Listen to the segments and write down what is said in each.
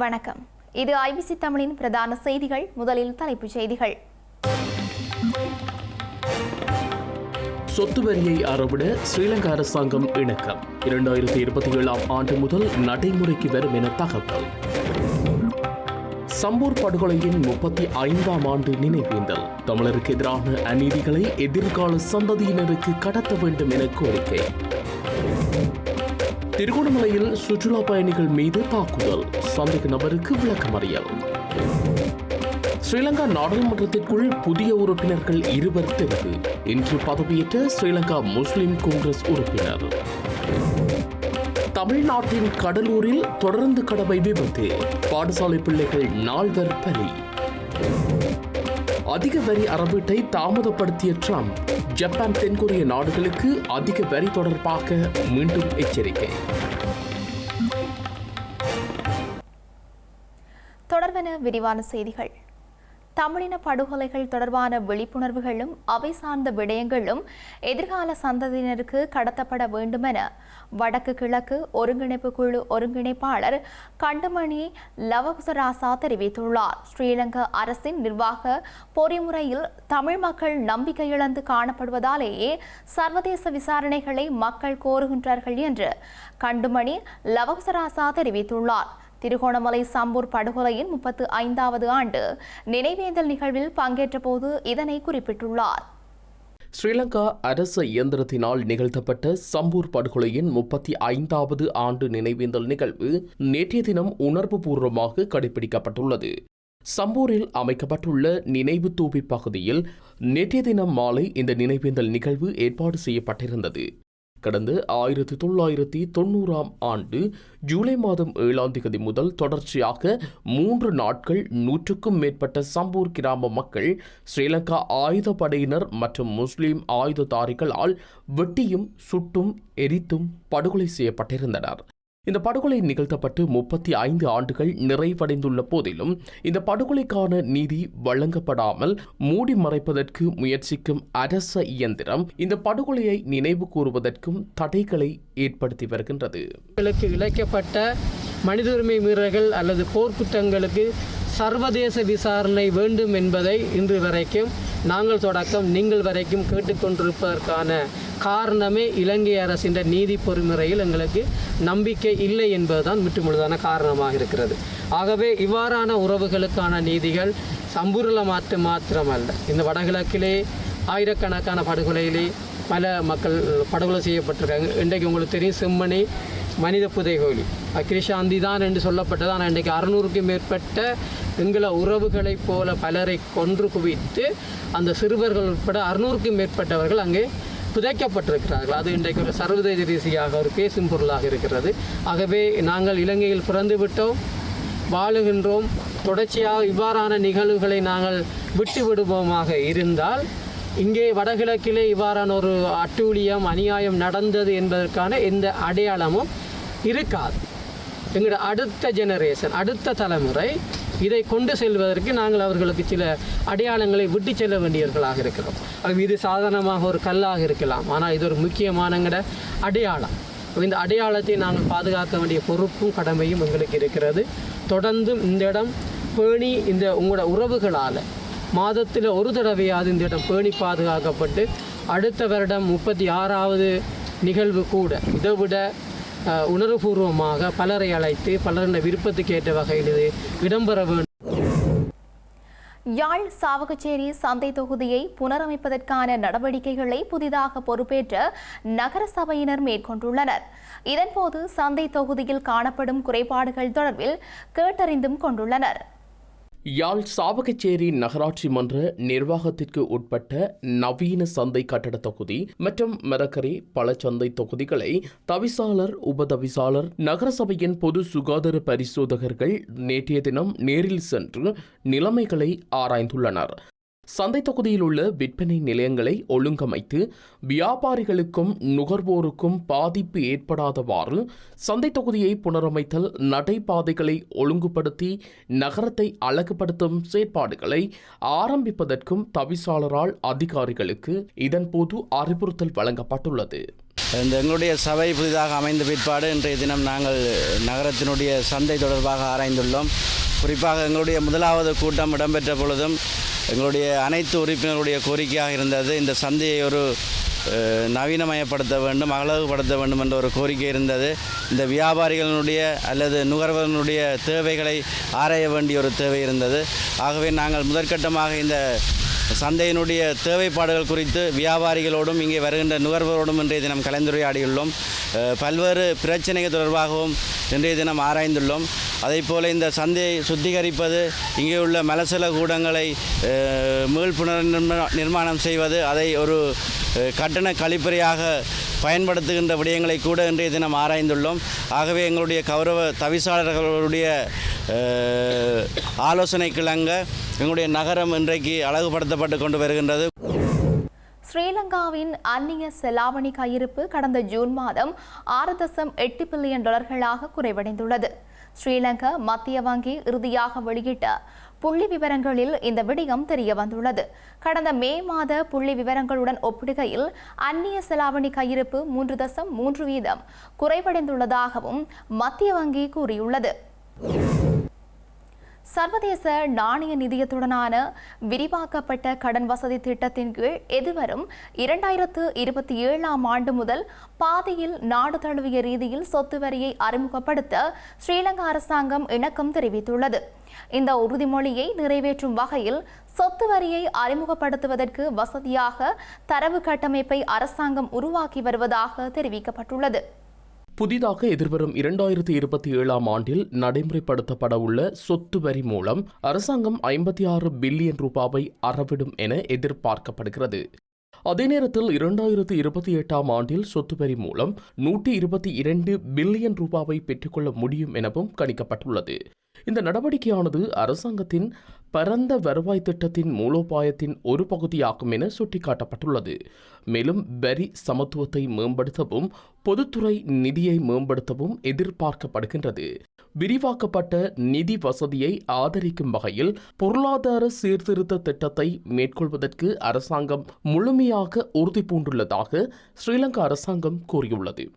வணக்கம். இது ஐபிசி தமிழின் பிரதான செய்திகள். முதலில் தலைப்புச் செய்திகள். சொத்து வரியை அறவிட ஸ்ரீலங்கா அரசாங்கம் இணக்கம். இரண்டாயிரத்தி இருபத்தி ஏழாம் ஆண்டு முதல் நடைமுறைக்கு வரும் என தகவல். சம்பூர் படுகொலையின் முப்பத்தி ஐந்தாம் ஆண்டு நினைவேந்தல். தமிழருக்கு எதிரான அநீதிகளை எதிர்கால சந்ததியினருக்கு கடத்த வேண்டும் என கோரிக்கை. திருகோணமலையில் சுற்றுலா பயணிகள் மீது தாக்குதல். சந்தேக நபருக்கு விளக்கமறியல் ஸ்ரீலங்கா நாடாளுமன்றத்திற்குள் புதிய உறுப்பினர்கள் இருவர் தெரிவு. இன்று பதவியேற்ற ஸ்ரீலங்கா முஸ்லிம் காங்கிரஸ் உறுப்பினர். தமிழ்நாட்டின் கடலூரில் தொடர்ந்து கடமை விபத்து. பாடசாலை பிள்ளைகள் நால்வர் பலி. அதிக வரி அறவீட்டை தாமதப்படுத்திய ட்ரம்ப். ஜப்பான் தென்கொரிய நாடுகளுக்கு அதிக வரி தொடர்பாக மீண்டும் எச்சரிக்கை. தொடர்பென விரிவான செய்திகள்? தமிழின படுகொலைகள் தொடர்பான விழிப்புணர்வுகளும் அவை சார்ந்த விடயங்களும் எதிர்கால சந்ததியினருக்கு கடத்தப்பட வேண்டுமென வடக்கு கிழக்கு ஒருங்கிணைப்பு குழு ஒருங்கிணைப்பாளர் கண்டுமணி லவகுசராசா தெரிவித்துள்ளார். ஸ்ரீலங்கா அரசின் நிர்வாக பொறிமுறையில் தமிழ் மக்கள் நம்பிக்கை இழந்து காணப்படுவதாலேயே சர்வதேச விசாரணைகளை மக்கள் கோருகின்றார்கள் என்று கண்டுமணி லவகுசராசா தெரிவித்துள்ளார். திருகோணமலை சம்பூர் படுகொலையின் முப்பத்து ஐந்தாவது ஆண்டு நினைவேந்தல் நிகழ்வில் பங்கேற்ற போது இதனை குறிப்பிட்டுள்ளார். ஸ்ரீலங்கா அரச இயந்திரத்தினால் நிகழ்த்தப்பட்ட சம்பூர் படுகொலையின் முப்பத்தி ஐந்தாவது ஆண்டு நினைவேந்தல் நிகழ்வு நேற்றைய தினம் உணர்வுபூர்வமாக கடைபிடிக்கப்பட்டுள்ளது சம்பூரில் அமைக்கப்பட்டுள்ள நினைவு தூபி பகுதியில் நேற்றைய தினம் மாலை இந்த நினைவேந்தல் நிகழ்வு ஏற்பாடு செய்யப்பட்டிருந்தது. கடந்த ஆயிரத்தி தொள்ளாயிரத்தி தொண்ணூறாம் ஆண்டு ஜூலை மாதம் ஏழாம் தேதி முதல் தொடர்ச்சியாக மூன்று நாட்கள் நூற்றுக்கும் மேற்பட்ட சம்பூர் கிராம மக்கள் ஸ்ரீலங்கா ஆயுதப்படையினர் மற்றும் முஸ்லிம் ஆயுததாரிகளால் வெட்டியும் சுட்டும் எரித்தும் படுகொலை செய்யப்பட்டிருந்தனர். இந்த படுகொலை நிகழ்த்தப்பட்டு முப்பத்தி ஐந்து ஆண்டுகள் நிறைவடைந்துள்ள போதிலும் இந்த படுகொலைக்கான நீதி வழங்கப்படாமல் மூடி மறைப்பதற்கு முயற்சிக்கும் அரச இயந்திரம் இந்த படுகொலையை நினைவு கூறுவதற்கும் தடைகளை ஏற்படுத்தி வருகின்றது. களுக்கு இழைக்கப்பட்ட மனித உரிமை மீறல்கள் அல்லது போர்க்குற்றங்களுக்கு சர்வதேச விசாரணை வேண்டும் என்பதை இன்று வரைக்கும் நாங்கள் தொடக்கம் நீங்கள் வரைக்கும் கேட்டுக்கொண்டிருப்பதற்கான காரணமே இலங்கை அரசின் நீதி பொறிமுறையில் எங்களுக்கு நம்பிக்கை இல்லை என்பதுதான் முற்றுமுழுதான காரணமாக இருக்கிறது. ஆகவே இவ்வாறான உறவுகளுக்கான நீதிகள் சம்பூர்ண மாற்று மாத்திரமல்ல. இந்த வடகிழக்கிலே ஆயிரக்கணக்கான படுகொலையிலே பல மக்கள் படுகொலை செய்யப்பட்டிருக்காங்க. இன்றைக்கு உங்களுக்கு தெரியும் செம்மணி மனித புதைகோலி கிருஷாந்தி தான் என்று சொல்லப்பட்டது. ஆனால் இன்றைக்கு அறுநூறுக்கும் மேற்பட்ட எங்கள உறவுகளைப் போல பலரை கொன்று குவித்து அந்த சிறுவர்கள் உட்பட அறுநூறுக்கும் மேற்பட்டவர்கள் அங்கே புதைக்கப்பட்டிருக்கிறார்கள். அது இன்றைக்கு ஒரு சர்வதேச ரீதியாக ஒரு பேசும் பொருளாக இருக்கிறது. ஆகவே நாங்கள் இலங்கையில் பிறந்து விட்டோம் வாழுகின்றோம். தொடர்ச்சியாக இவ்வாறான நிகழ்வுகளை நாங்கள் விட்டு விடுவோமாக இருந்தால் இங்கே வடகிழக்கிலே இவ்வாறான ஒரு அட்டூழியம் அநியாயம் நடந்தது என்பதற்கான எந்த அடையாளமும் இருக்காது. எங்களோட அடுத்த ஜெனரேஷன் அடுத்த தலைமுறை இதை கொண்டு செல்வதற்கு நாங்கள் அவர்களுக்கு சில அடையாளங்களை விட்டு செல்ல வேண்டியவர்களாக இருக்கிறோம். அது இது சாதாரணமாக ஒரு கல்லாக இருக்கலாம். ஆனால் இது ஒரு முக்கியமானங்கட அடையாளம். இந்த அடையாளத்தை நாங்கள் பாதுகாக்க வேண்டிய பொறுப்பும் கடமையும் எங்களுக்கு இருக்கிறது. தொடர்ந்தும் இந்த இடம் பேணி இந்த உங்களோட உறவுகளால் மாதத்தில் ஒரு தடவையாவது இந்த இடம் பேணி பாதுகாக்கப்பட்டு அடுத்த வருடம் முப்பத்தி ஆறாவது நிகழ்வு கூட இதை விட உணர்வுபூர்வமாக பலரை அழைத்து பலரின் விருப்பத்துக்கு ஏற்ற வகையில் இது இடம்பெற வேண்டும். யாழ் சாவகச்சேரி சந்தை தொகுதியை புனரமைப்பதற்கான நடவடிக்கைகளை புதிதாக பொறுப்பேற்ற நகர சபையினர் மேற்கொண்டுள்ளனர். இதன்போது சந்தை தொகுதியில் காணப்படும் குறைபாடுகள் தொடர்பில் கேட்டறிந்தும் கொண்டுள்ளனர். யாழ் சாவகச்சேரி நகராட்சி மன்ற நிர்வாகத்திற்கு உட்பட்ட நவீன சந்தை கட்டட தொகுதி மற்றும் மரக்கரை பழச்சந்தை தொகுதிகளை தவிசாளர் உபதவிசாளர் நகரசபையின் பொது சுகாதார பரிசோதகர்கள் நேற்றைய தினம் நேரில் சென்று நிலைமைகளை ஆராய்ந்துள்ளனர். சந்தை தொகுதியில் உள்ள விற்பனை நிலையங்களை ஒழுங்கமைத்து வியாபாரிகளுக்கும் நுகர்வோருக்கும் பாதிப்பு ஏற்படாதவாறு சந்தை தொகுதியை புனரமைத்தல் நடைபாதைகளை ஒழுங்குபடுத்தி நகரத்தை அழகுபடுத்தும் செயற்பாடுகளை ஆரம்பிப்பதற்கும் தவிசாளரால் அதிகாரிகளுக்கு இதன்போது அறிவுறுத்தல் வழங்கப்பட்டுள்ளது. இந்த எங்களுடைய சபை புதிதாக அமைந்த பிற்பாடு இன்றைய தினம் நாங்கள் நகரத்தினுடைய சந்தை தொடர்பாக ஆராய்ந்துள்ளோம். குறிப்பாக எங்களுடைய முதலாவது கூட்டம் இடம்பெற்ற பொழுதும் எங்களுடைய அனைத்து உறுப்பினருடைய கோரிக்கையாக இருந்தது. இந்த சந்தையை ஒரு நவீனமயப்படுத்த வேண்டும் அழகுபடுத்த வேண்டும் என்ற ஒரு கோரிக்கை இருந்தது. இந்த வியாபாரிகளினுடைய அல்லது நுகர்வர்களுடைய தேவைகளை ஆராய வேண்டிய ஒரு தேவை இருந்தது. ஆகவே நாங்கள் முதற்கட்டமாக இந்த சந்தையினுடைய தேவைப்பாடுகள் குறித்து வியாபாரிகளோடும் இங்கே வருகின்ற நுகர்வோரோடும் இன்றைய தினம் கலந்துரையாடியுள்ளோம். பல்வேறு பிரச்சனைகள் தொடர்பாகவும் இன்றைய தினம் ஆராய்ந்துள்ளோம். அதே போல் இந்த சந்தையை சுத்திகரிப்பது இங்கே உள்ள மலசல கூடங்களை அஹ், நிர்மாணம் செய்வது அதை ஒரு கட்டண கழிப்பறையாக பயன்படுத்துகின்ற விடயங்களை கூட இன்றைய தினம் ஆராய்ந்துள்ளோம். ஆகவே எங்களுடைய கௌரவ தவிசாளர்களுடைய ஆலோசனை ஆலோசனைக்கிழங்க எங்களுடைய நகரம் இன்றைக்கு அழகுபடுத்தப்பட்டு கொண்டு வருகின்றது. ஸ்ரீலங்காவின் அந்நிய செலாவணி கையிருப்பு கடந்த ஜூன் மாதம் ஆறு தசம் எட்டு பில்லியன் டாலர்களாக குறைவடைந்துள்ளது. ஸ்ரீலங்கா மத்திய வங்கி இறுதியாக வெளியிட்ட புள்ளி விவரங்களில் இந்த விடயம் தெரிய வந்துள்ளது கடந்த மே மாத புள்ளி விவரங்களுடன் ஒப்பிடுகையில் அந்நிய செலாவணி கையிருப்பு மூன்று தசம் மூன்று வீதம் குறைவடைந்துள்ளதாகவும் மத்திய வங்கி கூறியுள்ளது. சர்வதேச நாணய நிதியத்துடனான விரிவாக்கப்பட்ட கடன் வசதி திட்டத்தின் கீழ் எதிர்வரும் இரண்டாயிரத்து இருபத்தி ஏழாம் ஆண்டு முதல் பாதையில் நாடு தழுவிய ரீதியில் சொத்து வரியை அறிமுகப்படுத்த ஸ்ரீலங்கா அரசாங்கம் இணக்கம் தெரிவித்துள்ளது. இந்த உறுதிமொழியை நிறைவேற்றும் வகையில் சொத்து வரியை அறிமுகப்படுத்துவதற்கு வசதியாக தரவு கட்டமைப்பை அரசாங்கம் உருவாக்கி வருவதாக தெரிவிக்கப்பட்டுள்ளது. புதிதாக எதிர்வரும் இரண்டாயிரத்தி இருபத்தி ஏழாம் ஆண்டில் நடைமுறைப்படுத்தப்பட உள்ள சொத்து வரி மூலம் அரசாங்கம் ஐம்பத்தி ஆறு பில்லியன் ரூபாவை அறவிடும் என எதிர்பார்க்கப்படுகிறது. அதே நேரத்தில் இரண்டாயிரத்து இருபத்தி எட்டாம் ஆண்டில் சொத்து வரி மூலம் நூற்றி இருபத்தி இரண்டு பில்லியன் ரூபாவை பெற்றுக்கொள்ள முடியும் எனவும் கணிக்கப்பட்டுள்ளது. இந்த நடவடிக்கையானது அரசாங்கத்தின் பரந்த வருவாய் திட்டத்தின் மூலோபாயத்தின் ஒரு பகுதியாகும் என சுட்டிக்காட்டப்பட்டுள்ளது. மேலும் வரி சமத்துவத்தை மேம்படுத்தவும் பொதுத்துறை நிதியை மேம்படுத்தவும் எதிர்பார்க்கப்படுகின்றது. விரிவாக்கப்பட்ட நிதி வசதியை ஆதரிக்கும் வகையில் பொருளாதார சீர்திருத்த திட்டத்தை மேற்கொள்வதற்கு அரசாங்கம் முழுமையாக உறுதி பூண்டுள்ளதாக ஸ்ரீலங்கா அரசாங்கம் கூறியுள்ளது.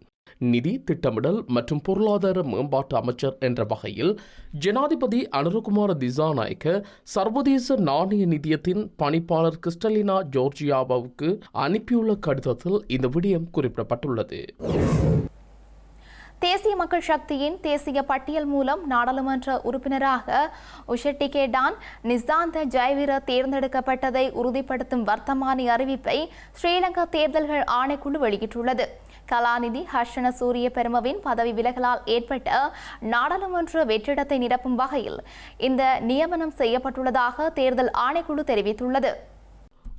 நிதி திட்டமிடல் மற்றும் பொருளாதார மேம்பாட்டு அமைச்சர் என்ற வகையில் ஜனாதிபதி அனுரகுமார திசாநாயக்க சர்வதேச நாணய நிதியத்தின் பணிப்பாளர் கிறிஸ்டலினா ஜோர்ஜியாவுக்கு அனுப்பியுள்ள கடிதத்தில் இந்த விடயம் குறிப்பிடப்பட்டுள்ளது. தேசிய மக்கள் சக்தியின் தேசிய பட்டியல் மூலம் நாடாளுமன்ற உறுப்பினராக உஷட்டிகே நிசாந்த ஜெயவீர தேர்ந்தெடுக்கப்பட்டதை உறுதிப்படுத்தும் வர்த்தமானி அறிவிப்பை ஸ்ரீலங்கா தேர்தல்கள் ஆணைக்குழு வெளியிட்டுள்ளது. கலாநிதி ஹர்ஷன சூரிய பெருமவின் பதவி விலகலால் ஏற்பட்ட நாடாளுமன்ற வெற்றிடத்தை நிரப்பும் வகையில் இந்த நியமனம் செய்யப்பட்டுள்ளதாக தேர்தல் ஆணைக்குழு தெரிவித்துள்ளது.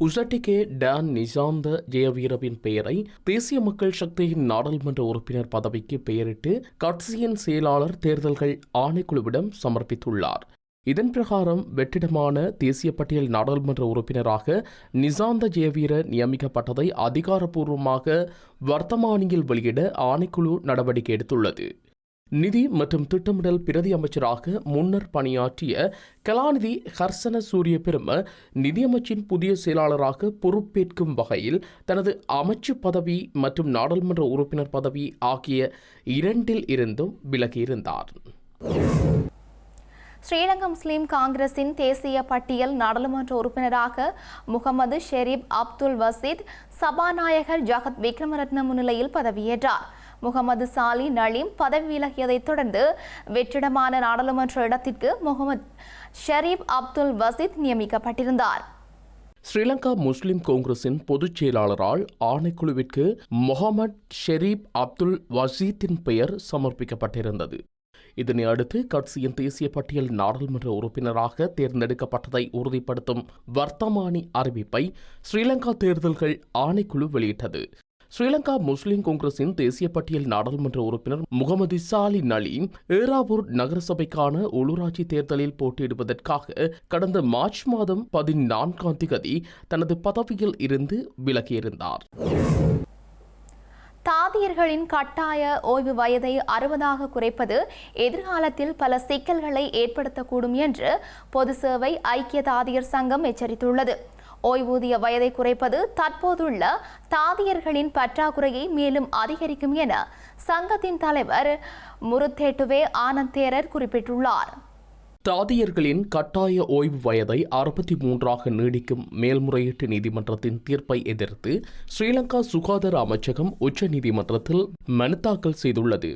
உசட்டிகே டான் நிசாந்த ஜெயவீரவின் பெயரை தேசிய மக்கள் சக்தியின் நாடாளுமன்ற உறுப்பினர் பதவிக்கு பெயரிட்டு கட்சியின் செயலாளர் தேர்தல்கள் ஆணைக்குழுவிடம் சமர்ப்பித்துள்ளார். இதன் பிரகாரம் வெற்றிடமான தேசிய பட்டியல் நாடாளுமன்ற உறுப்பினராக நிசாந்த ஜெயவீர நியமிக்கப்பட்டதை அதிகாரப்பூர்வமாக வர்த்தமானியில் வெளியிட ஆணைக்குழு நடவடிக்கை எடுத்துள்ளது. நிதி மற்றும் திட்டமிடல் பிரதி அமைச்சராக முன்னர் பணியாற்றிய கலாநிதி ஹர்சன சூரிய பெரும நிதியமைச்சின் புதிய செயலாளராக பொறுப்பேற்கும் வகையில் தனது அமைச்சு பதவி மற்றும் நாடாளுமன்ற உறுப்பினர் பதவி ஆகிய இரண்டில் இருந்தும் விலகியிருந்தார். ஸ்ரீலங்கா முஸ்லிம் காங்கிரசின் தேசிய பட்டியல் நாடாளுமன்ற உறுப்பினராக முகமது ஷெரீப் அப்துல் வசீத் சபாநாயகர் ஜகத் விக்ரமரத்ன முன்னிலையில் பதவியேற்றார். முகமது சாலி நலீம் பதவி விலகியதைத் தொடர்ந்து வெற்றிடமான நாடாளுமன்ற இடத்திற்கு முகமது ஷெரீப் அப்துல் வசீத் நியமிக்கப்பட்டிருந்தார். ஸ்ரீலங்கா முஸ்லிம் காங்கிரசின் பொதுச் செயலாளரால் ஆணைக்குழுவிற்கு முகமது ஷெரீப் அப்துல் வசீத்தின் பெயர் சமர்ப்பிக்கப்பட்டிருந்தது. இதனை அடுத்து கட்சியின் தேசிய பட்டியல் நாடாளுமன்ற உறுப்பினராக தேர்ந்தெடுக்கப்பட்டதை உறுதிப்படுத்தும் வர்த்தமானி அறிவிப்பை ஸ்ரீலங்கா தேர்தல்கள் ஆணைக்குழு வெளியிட்டது. ஸ்ரீலங்கா முஸ்லிம் காங்கிரசின் தேசிய பட்டியல் நாடாளுமன்ற உறுப்பினர் முகமது சாலி நலீம் ஏராவூர் நகரசபைக்கான உள்ளூராட்சி தேர்தலில் போட்டியிடுவதற்காக கடந்த மார்ச் மாதம் பதினான்காம் திகதி தனது பதவியில் இருந்து விலகியிருந்தார். வாத்தியர்களின் கட்டாய ஓய்வு வயதை அறுபதாக குறைப்பது எதிர்காலத்தில் பல சிக்கல்களை ஏற்படுத்தக்கூடும் என்று பொது சேவை ஐக்கிய தாதியர் சங்கம் எச்சரித்துள்ளது. ஓய்வூதிய வயதை குறைப்பது தற்போதுள்ள தாதியர்களின் பற்றாக்குறையை மேலும் அதிகரிக்கும் என சங்கத்தின் தலைவர் முருத்தேட்டுவே ஆனந்தேரர் குறிப்பிட்டுள்ளார். தாதியர்களின் கட்டாய ஓய்வு வயதை அறுபத்தி மூன்றாக நீடிக்கும் மேல்முறையீட்டு நீதிமன்றத்தின் தீர்ப்பை எதிர்த்து ஸ்ரீலங்கா சுகாதார அமைச்சகம் உச்ச நீதிமன்றத்தில் மனு தாக்கல் செய்துள்ளது.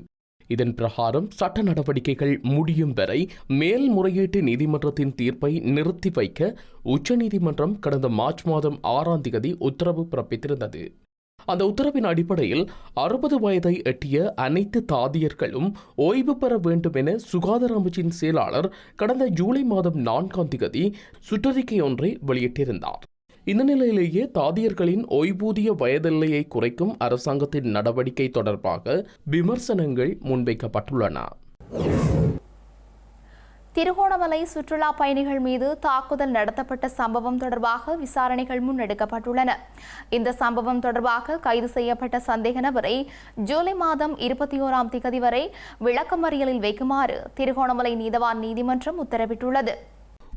இதன் பிரகாரம் சட்ட நடவடிக்கைகள் முடியும் வரை மேல்முறையீட்டு நீதிமன்றத்தின் தீர்ப்பை நிறுத்தி வைக்க உச்சநீதிமன்றம் கடந்த மார்ச் மாதம் ஆறாம் தேதி உத்தரவு பிறப்பித்திருந்தது. அந்த உத்தரவின் அடிப்படையில் அறுபது வயதை எட்டிய அனைத்து தாதியர்களும் ஓய்வு பெற வேண்டும் என சுகாதார அமைச்சின் செயலாளர் கடந்த ஜூலை மாதம் நான்காம் தேதி சுற்றறிக்கை ஒன்றை வெளியிட்டிருந்தார். இந்த நிலையிலேயே தாதியர்களின் ஓய்வூதிய வயதெல்லையை குறைக்கும் அரசாங்கத்தின் நடவடிக்கை தொடர்பாக விமர்சனங்கள் முன்வைக்கப்பட்டுள்ளன. திருகோணமலை சுற்றுலா பயணிகள் மீது தாக்குதல் நடத்தப்பட்ட சம்பவம் தொடர்பாக விசாரணைகள் முன்னெடுக்கப்பட்டுள்ளன. இந்த சம்பவம் தொடர்பாக கைது செய்யப்பட்ட சந்தேக நபரை ஜூலை மாதம் இருபத்தி ஓராம் திகதி வரை விளக்கமறியலில் வைக்குமாறு திருகோணமலை நீதவான் நீதிமன்றம் உத்தரவிட்டுள்ளது.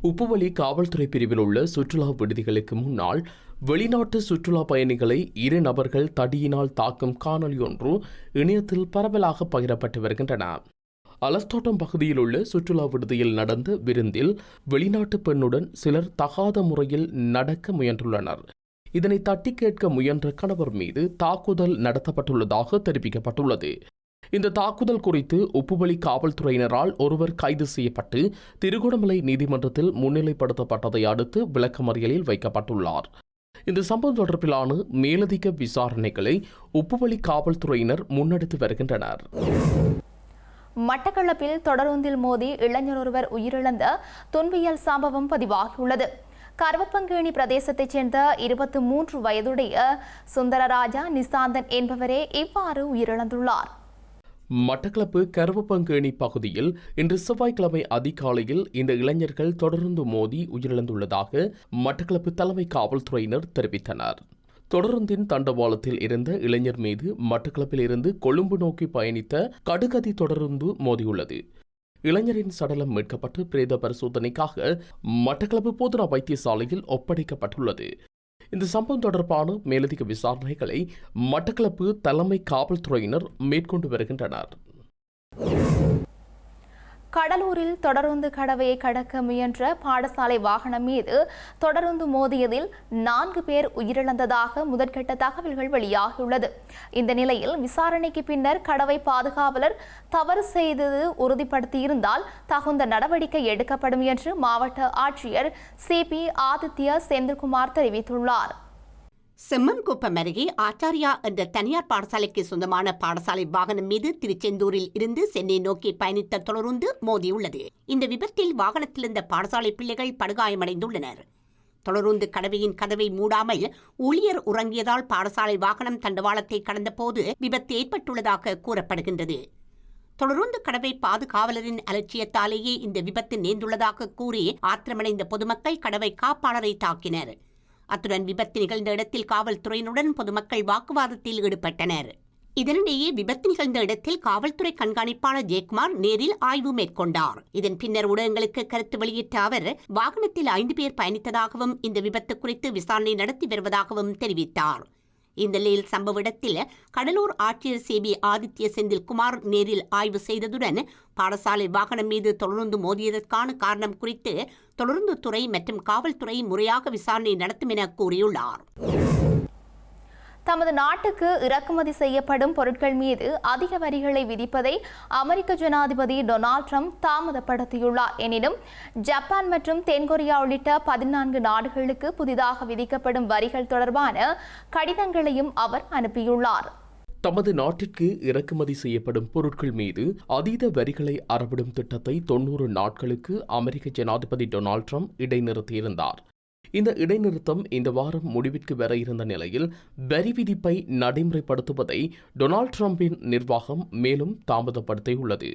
உப்புவலி காவல்துறை பிரிவில் உள்ள சுற்றுலா விடுதிகளுக்கு முன்னால் வெளிநாட்டு சுற்றுலா பயணிகளை இரு நபர்கள் தடியினால் தாக்கும் காணொலி ஒன்று இணையத்தில் பரவலாக பகிரப்பட்டு வருகின்றன. அலஸ்தோட்டம் பகுதியில் உள்ள சுற்றுலா விடுதியில் நடந்த விருந்தில் வெளிநாட்டு பெண்ணுடன் சிலர் தகாத முறையில் நடக்க முயன்றுள்ளனர். இதனை தட்டி கேட்க முயன்ற கணவர் மீது தாக்குதல் நடத்தப்பட்டுள்ளதாக தெரிவிக்கப்பட்டுள்ளது. இந்த தாக்குதல் குறித்து உப்புவழி காவல்துறையினரால் ஒருவர் கைது செய்யப்பட்டு திருகோணமலை நீதிமன்றத்தில் முன்னிலைப்படுத்தப்பட்டதை அடுத்து விளக்கமறியலில் வைக்கப்பட்டுள்ளார். இந்த சம்பவம் தொடர்பிலான மேலதிக விசாரணைகளை உப்புவழி காவல்துறையினர் முன்னெடுத்து வருகின்றனர். மட்டக்களப்பில் தொடருந்தில் மோதி இளைஞர் ஒருவர் உயிரிழந்த துன்பியல் சம்பவம் பதிவாகியுள்ளது. கருவப்பங்கேணி பிரதேசத்தைச் சேர்ந்த இருபத்தி மூன்று வயதுடைய சுந்தரராஜா நிசாந்தன் என்பவரே இவ்வாறு உயிரிழந்துள்ளார். மட்டக்களப்பு கருவப்பங்கேணி பகுதியில் இன்று செவ்வாய்க்கிழமை அதிகாலையில் இந்த இளைஞர்கள் தொடர்ந்து மோதி உயிரிழந்துள்ளதாக மட்டக்களப்பு தலைமை காவல்துறையினர் தெரிவித்தனர். தொடருந்தின் தண்டவாளத்தில் இருந்த இளைஞர் மீது மட்டக்களப்பில் இருந்து கொழும்பு நோக்கி பயணித்த கடுகதி தொடருந்து மோதியுள்ளது. இளைஞரின் சடலம் மீட்கப்பட்டு பிரேத பரிசோதனைக்காக மட்டக்களப்பு போதனா வைத்தியசாலையில் ஒப்படைக்கப்பட்டுள்ளது. இந்த சம்பவம் தொடர்பான மேலதிக விசாரணைகளை மட்டக்களப்பு தலைமை காவல்துறையினர் மேற்கொண்டு வருகின்றனர். கடலூரில் தொடருந்து கடவையை கடக்க முயன்ற பாடசாலை வாகனம் மீது தொடருந்து மோதியதில் நான்கு பேர் உயிரிழந்ததாக முதற்கட்ட தகவல்கள் வெளியாகியுள்ளது. இந்த நிலையில் விசாரணைக்கு பின்னர் கடவை பாதுகாவலர் தவறு செய்தது உறுதிப்படுத்தியிருந்தால் தகுந்த நடவடிக்கை எடுக்கப்படும் என்று மாவட்ட ஆட்சியர் சிபி ஆதித்யா செந்தில்குமார் தெரிவித்துள்ளார். செம்மன்குப்பம் அருகே ஆச்சாரியா என்ற தனியார் பாடசாலைக்கு சொந்தமான பாடசாலை வாகனம் மீது திருச்செந்தூரில் இருந்து சென்னை நோக்கி பயணித்த தொடருந்து மோதியுள்ளது. இந்த விபத்தில் வாகனத்தில் இருந்த பாடசாலை பிள்ளைகள் படுகாயமடைந்துள்ளனர். தொடருந்து கடவையின் கதவை மூடாமல் ஊழியர் உறங்கியதால் பாடசாலை வாகனம் தண்டவாளத்தை கடந்தபோது விபத்து ஏற்பட்டுள்ளதாக கூறப்படுகின்றது. தொடருந்து கடவை பாதுகாவலரின் அலட்சியத்தாலேயே இந்த விபத்து நேர்ந்துள்ளதாக கூறி ஆத்திரமடைந்த பொதுமக்கள் கடவை காப்பாளரை தாக்கினர். அத்துடன் விபத்து நிகழ்ந்த இடத்தில் காவல்துறையினுடன் பொதுமக்கள் வாக்குவாதத்தில் ஈடுபட்டனர். இதனிடையே விபத்து நிகழ்ந்த இடத்தில் காவல்துறை கண்காணிப்பாளர் ஜெயக்குமார் நேரில் ஆய்வு மேற்கொண்டார். இதன் பின்னர் ஊடகங்களுக்கு கருத்து வெளியிட்ட அவர் வாகனத்தில் ஐந்து பேர் பயணித்ததாகவும் இந்த விபத்து குறித்து விசாரணை நடத்தி வருவதாகவும் தெரிவித்தார். இந்த நிலையில் சம்பவ இடத்தில் கடலூர் ஆட்சியர் சேபி ஆதித்ய செந்தில்குமார் நேரில் ஆய்வு செய்ததுடன் பாடசாலை வாகனம் மீது தொடர்ந்து மோதியதற்கான காரணம் குறித்து தொடர்ந்து துறை மற்றும் காவல்துறை முறையாக விசாரணை நடத்தும் என கூறியுள்ளார். தமது நாட்டுக்கு இறக்குமதி செய்யப்படும் பொருட்கள் மீது அதிக வரிகளை விதிப்பதை அமெரிக்க ஜனாதிபதி டொனால்ட் ட்ரம்ப் தாமதப்படுத்தியுள்ளார். எனினும் ஜப்பான் மற்றும் தென்கொரியா உள்ளிட்ட பதினான்கு நாடுகளுக்கு புதிதாக விதிக்கப்படும் வரிகள் தொடர்பான கடிதங்களையும் அவர் அனுப்பியுள்ளார். தமது நாட்டிற்கு இறக்குமதி செய்யப்படும் பொருட்கள் மீது அதீத வரிகளை அறவிடும் திட்டத்தை தொன்னூறு நாட்களுக்கு அமெரிக்க ஜனாதிபதி டொனால்ட் ட்ரம்ப் இடைநிறுத்தியிருந்தார். இந்த இடைநிறுத்தம் இந்த வாரம் முடிவிற்கு வர இருந்த நிலையில் வரி விதிப்பை நடைமுறைப்படுத்துவதை டொனால்ட் ட்ரம்பின் நிர்வாகம் மேலும் தாமதப்படுத்தியுள்ளது.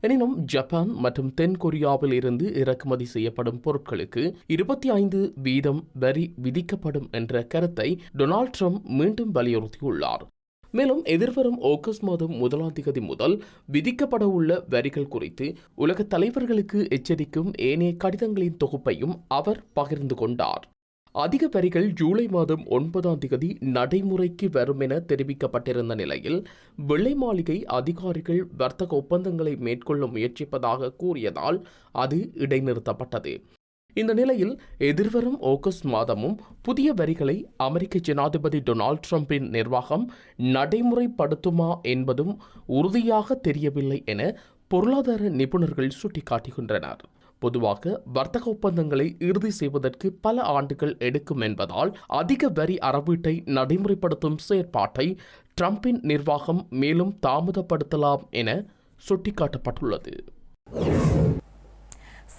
எனினும் ஜப்பான் மற்றும் தென் கொரியாவில் இருந்து இறக்குமதி செய்யப்படும் பொருட்களுக்கு இருபத்தி ஐந்து வீதம் வரி விதிக்கப்படும் என்ற கருத்தை டொனால்ட் ட்ரம்ப் மீண்டும் வலியுறுத்தியுள்ளார். மேலும் எதிர்வரும் ஆகஸ்ட் மாதம் முதலாம் தேதி முதல் விதிக்கப்பட உள்ள வரிகள் குறித்து உலக தலைவர்களுக்கு எச்சரிக்கும் ஏனைய கடிதங்களின் தொகுப்பையும் அவர் பகிர்ந்து கொண்டார். அதிக வரிகள் ஜூலை மாதம் ஒன்பதாம் தேதி நடைமுறைக்கு வரும் என தெரிவிக்கப்பட்டிருந்த நிலையில் வெள்ளை மாளிகை அதிகாரிகள் வர்த்தக ஒப்பந்தங்களை மேற்கொள்ள முயற்சிப்பதாக கூறியதால் அது இடைநிறுத்தப்பட்டது. இந்த நிலையில் எதிர்வரும் ஆகஸ்ட் மாதமும் புதிய வரிகளை அமெரிக்க ஜனாதிபதி டொனால்ட் ட்ரம்பின் நிர்வாகம் நடைமுறைப்படுத்துமா என்பதும் உறுதியாக தெரியவில்லை என பொருளாதார நிபுணர்கள் சுட்டிக்காட்டுகின்றனர். பொதுவாக வர்த்தக ஒப்பந்தங்களை இறுதி செய்வதற்கு பல ஆண்டுகள் எடுக்கும் என்பதால் அதிக வரி அறவீட்டை நடைமுறைப்படுத்தும் செயற்பாட்டை ட்ரம்பின் நிர்வாகம் மேலும் தாமதப்படுத்தலாம் என சுட்டிக்காட்டப்பட்டுள்ளது.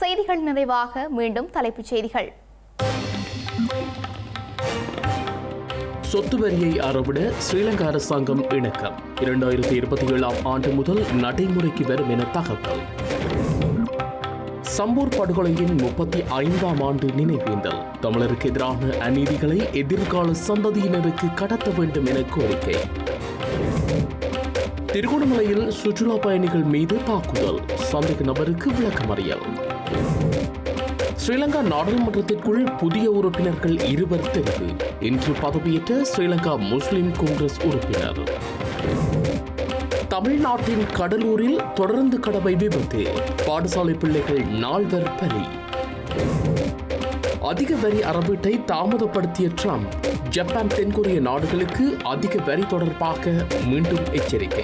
செய்திகள் நிறைவாக மீண்டும் தலைப்புச் செய்திகள். சொத்து வரியை அறவிட ஸ்ரீலங்கா அரசாங்கம் இணக்கம். இரண்டாயிரத்தி இருபத்தி ஏழாம் ஆண்டு முதல் நடைமுறைக்கு வரும் என தகவல். சம்பூர் படுகொலையின் முப்பத்தி ஐந்தாம் ஆண்டு நினைவேந்தல். தமிழருக்கு எதிரான அநீதிகளை எதிர்கால சந்ததியினருக்கு கடத்த வேண்டும் என கோரிக்கை. திருகோணமலையில் சுற்றுலா பயணிகள் மீது தாக்குதல். சந்தேக நபருக்கு விளக்கமறியல். ஸ்ரீலங்கா நாடாளுமன்றத்திற்குள் புதிய உறுப்பினர்கள் இருவர் தெரிவு இன்று பதவியேற்ற ஸ்ரீலங்கா முஸ்லிம் காங்கிரஸ் உறுப்பினர். தமிழ்நாட்டின் கடலூரில் தொடர்ந்து கடவை விபத்து. பாடசாலை பிள்ளைகள் நால்வர் பலி. அதிக வரி அறவீட்டை தாமதப்படுத்திய ட்ரம்ப் ஜப்பான் தென்கொரிய நாடுகளுக்கு அதிக வரி தொடர்பாக மீண்டும் எச்சரிக்கை.